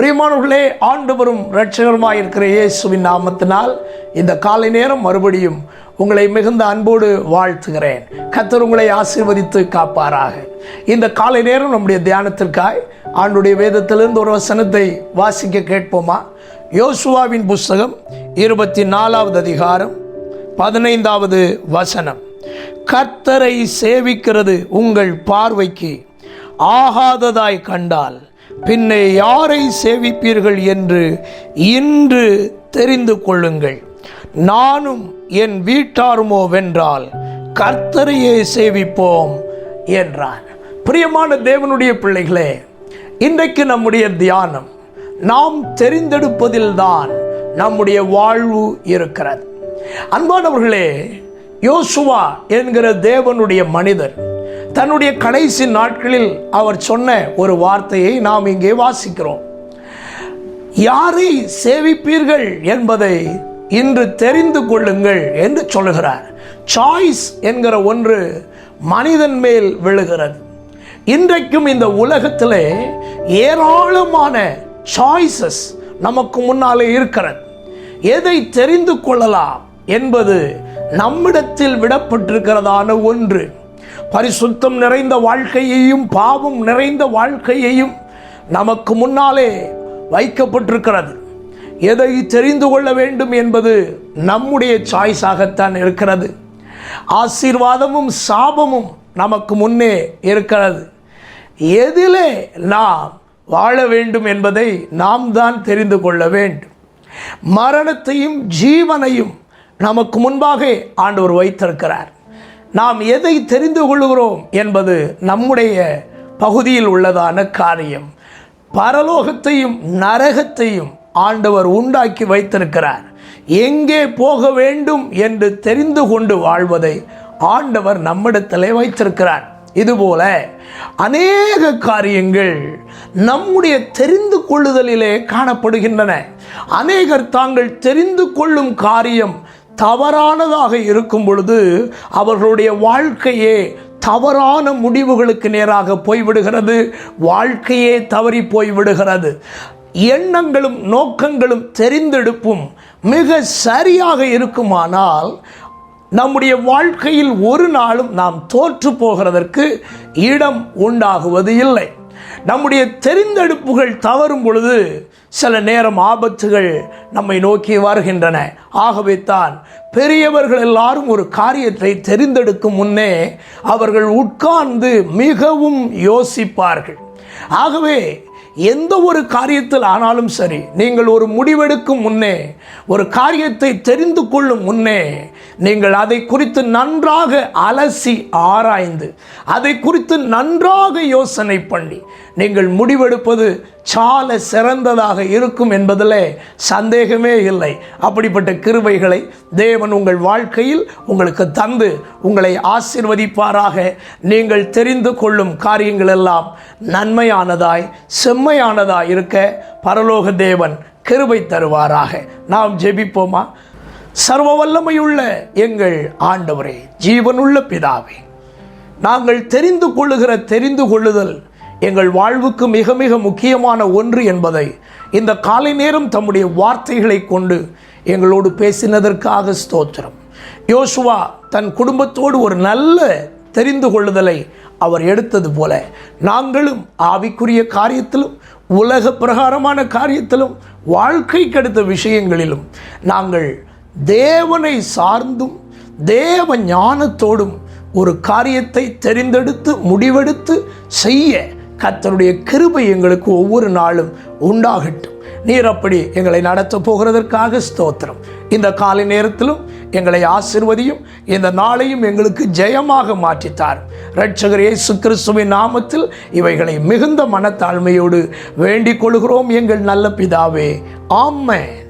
பிரியமானவர்களே ஆண்டவரும் இரட்சகருமாய் இருக்கிற இயேசுவின் நாமத்தினால் இந்த காலை நேரம் மறுபடியும் உங்களை மிகுந்த அன்போடு வாழ்த்துகிறேன். கத்தர் உங்களை ஆசீர்வதித்து காப்பாராக. இந்த காலை நேரம் நம்முடைய தியானத்திற்காய் ஆண்டுடைய வேதத்திலிருந்து ஒரு வசனத்தை வாசிக்க கேட்போமா? யோசுவாவின் புஸ்தகம் இருபத்தி நாலாவது அதிகாரம் பதினைந்தாவது வசனம். கர்த்தரை சேவிக்கிறது உங்கள் பார்வைக்கு ஆகாததாய் கண்டால் பின்னே யாரை சேவிப்பீர்கள் என்று இன்று தெரிந்து கொள்ளுங்கள். நானும் என் வீட்டாருமோ வென்றால் கர்த்தரையே சேவிப்போம் என்றார். பிரியமான தேவனுடைய பிள்ளைகளே இன்றைக்கு நம்முடைய தியானம் நாம் தெரிந்தெடுப்பதில்தான் நம்முடைய வாழ்வு இருக்கிறது. அன்பானவர்களே யோசுவா என்கிற தேவனுடைய மனிதர் தன்னுடைய கடைசி நாட்களில் அவர் சொன்ன ஒரு வார்த்தையை நாம் இங்கே வாசிக்கிறோம். யாரை சேவிப்பீர்கள் என்பதை இன்று தெரிந்து கொள்ளுங்கள் என்று சொல்லுகிறார். சாய்ஸ் என்கிற ஒன்று மனிதன் மேல் விழுகிறது. இன்றைக்கும் இந்த உலகத்திலே ஏராளமான சாய்ஸஸ் நமக்கு முன்னாலே இருக்கிறது. எதை தெரிந்து கொள்ளலாம் என்பது நம்மிடத்தில் விடப்பட்டிருக்கிறதான ஒன்று. பரிசுத்தம் நிறைந்த வாழ்க்கையையும் பாவம் நிறைந்த வாழ்க்கையையும் நமக்கு முன்னாலே வைக்கப்பட்டிருக்கிறது. எதை தெரிந்து கொள்ள வேண்டும் என்பது நம்முடைய சாய்ஸாகத்தான் இருக்கிறது. ஆசீர்வாதமும் சாபமும் நமக்கு முன்னே இருக்கிறது. எதிலே நாம் வாழ வேண்டும் என்பதை நாம் தான் தெரிந்து கொள்ள வேண்டும். மரணத்தையும் ஜீவனையும் நமக்கு முன்பாக ஆண்டவர் வைத்திருக்கிறார். நாம் எதை தெரிந்து கொள்கிறோம் என்பது நம்முடைய பகுதியில் உள்ளதான காரியம். பரலோகத்தையும் நரகத்தையும் ஆண்டவர் உண்டாக்கி வைத்திருக்கிறார். எங்கே போக வேண்டும் என்று தெரிந்து கொண்டு வாழ்வதை ஆண்டவர் நம்மிடத்திலே வைத்திருக்கிறார். இதுபோல அநேக காரியங்கள் நம்முடைய தெரிந்து கொள்ளுதலிலே காணப்படுகின்றன. அநேகர் தாங்கள் தெரிந்து கொள்ளும் காரியம் தவறானதாக இருக்கும் பொழுது அவர்களுடைய வாழ்க்கையே தவறான முடிவுகளுக்கு நேராக போய்விடுகிறது. வாழ்க்கையே தவறி போய்விடுகிறது. எண்ணங்களும் நோக்கங்களும் தெரிந்தெடுப்பும் மிக சரியாக இருக்குமானால் நம்முடைய வாழ்க்கையில் ஒரு நாளும் நாம் தோற்று போகிறதற்கு இடம் உண்டாகுவது இல்லை. நம்முடைய தெரிந்தெடுப்புகள் தவறும் பொழுது சில நேரம் ஆபத்துகள் நம்மை நோக்கி வருகின்றன. ஆகவே தான் பெரியவர்கள் எல்லாரும் ஒரு காரியத்தை தெரிந்தெடுக்கும் முன்னே அவர்கள் உட்கார்ந்து மிகவும் யோசிப்பார்கள். ஆகவே எந்த ஒரு காரியத்தில் ஆனாலும் சரி நீங்கள் ஒரு முடிவெடுக்கும் முன்னே ஒரு காரியத்தை தெரிந்து கொள்ளும் முன்னே நீங்கள் அதை குறித்து நன்றாக அலசி ஆராய்ந்து அதை குறித்து நன்றாக யோசனை பண்ணி நீங்கள் முடிவெடுப்பது சால சிறந்ததாக இருக்கும் என்பதில் சந்தேகமே இல்லை. அப்படிப்பட்ட கிருபைகளை தேவன் உங்கள் வாழ்க்கையில் உங்களுக்கு தந்து உங்களை ஆசிர்வதிப்பாராக. நீங்கள் தெரிந்து கொள்ளும் காரியங்கள் எல்லாம் நன்மையானதாய் செம்மையானதாய் இருக்க பரலோக தேவன் கிருபை தருவாராக. நாம் ஜெபிப்போமா? சர்வ வல்லமையுள்ள எங்கள் ஆண்டவரே ஜீவனுள்ள பிதாவே நாங்கள் தெரிந்து கொள்ளுகிற தெரிந்து கொள்ளுதல் எங்கள் வாழ்வுக்கு மிக மிக முக்கியமான ஒன்று என்பதை இந்த காலை நேரம் தம்முடைய வார்த்தைகளை கொண்டு எங்களோடு பேசினதற்காக ஸ்தோத்திரம். யோசுவா தன் குடும்பத்தோடு ஒரு நல்ல தெரிந்து கொள்ளுதலை அவர் எடுத்தது போல நாங்களும் ஆவிக்குரிய காரியத்திலும் உலக பிரகாரமான காரியத்திலும் வாழ்க்கை கெடுத்த விஷயங்களிலும் நாங்கள் தேவனை சார்ந்தும் தேவ ஞானத்தோடும் ஒரு காரியத்தை தெரிந்தெடுத்து முடிவெடுத்து செய்ய கத்தருடைய கிருபை எங்களுக்கு ஒவ்வொரு நாளும் உண்டாகட்டும். நீர் அப்படி எங்களை நடத்த போகிறதற்காக ஸ்தோத்திரம். இந்த காலை நேரத்திலும் எங்களை ஆசிர்வதியும் இந்த நாளையும் எங்களுக்கு ஜெயமாக மாற்றித்தார். ரட்சகர் இயேசு கிறிஸ்துவின் நாமத்தில் இவைகளை மிகுந்த மனத்தாழ்மையோடு வேண்டிக் கொள்கிறோம் எங்கள் நல்ல பிதாவே. ஆமென்.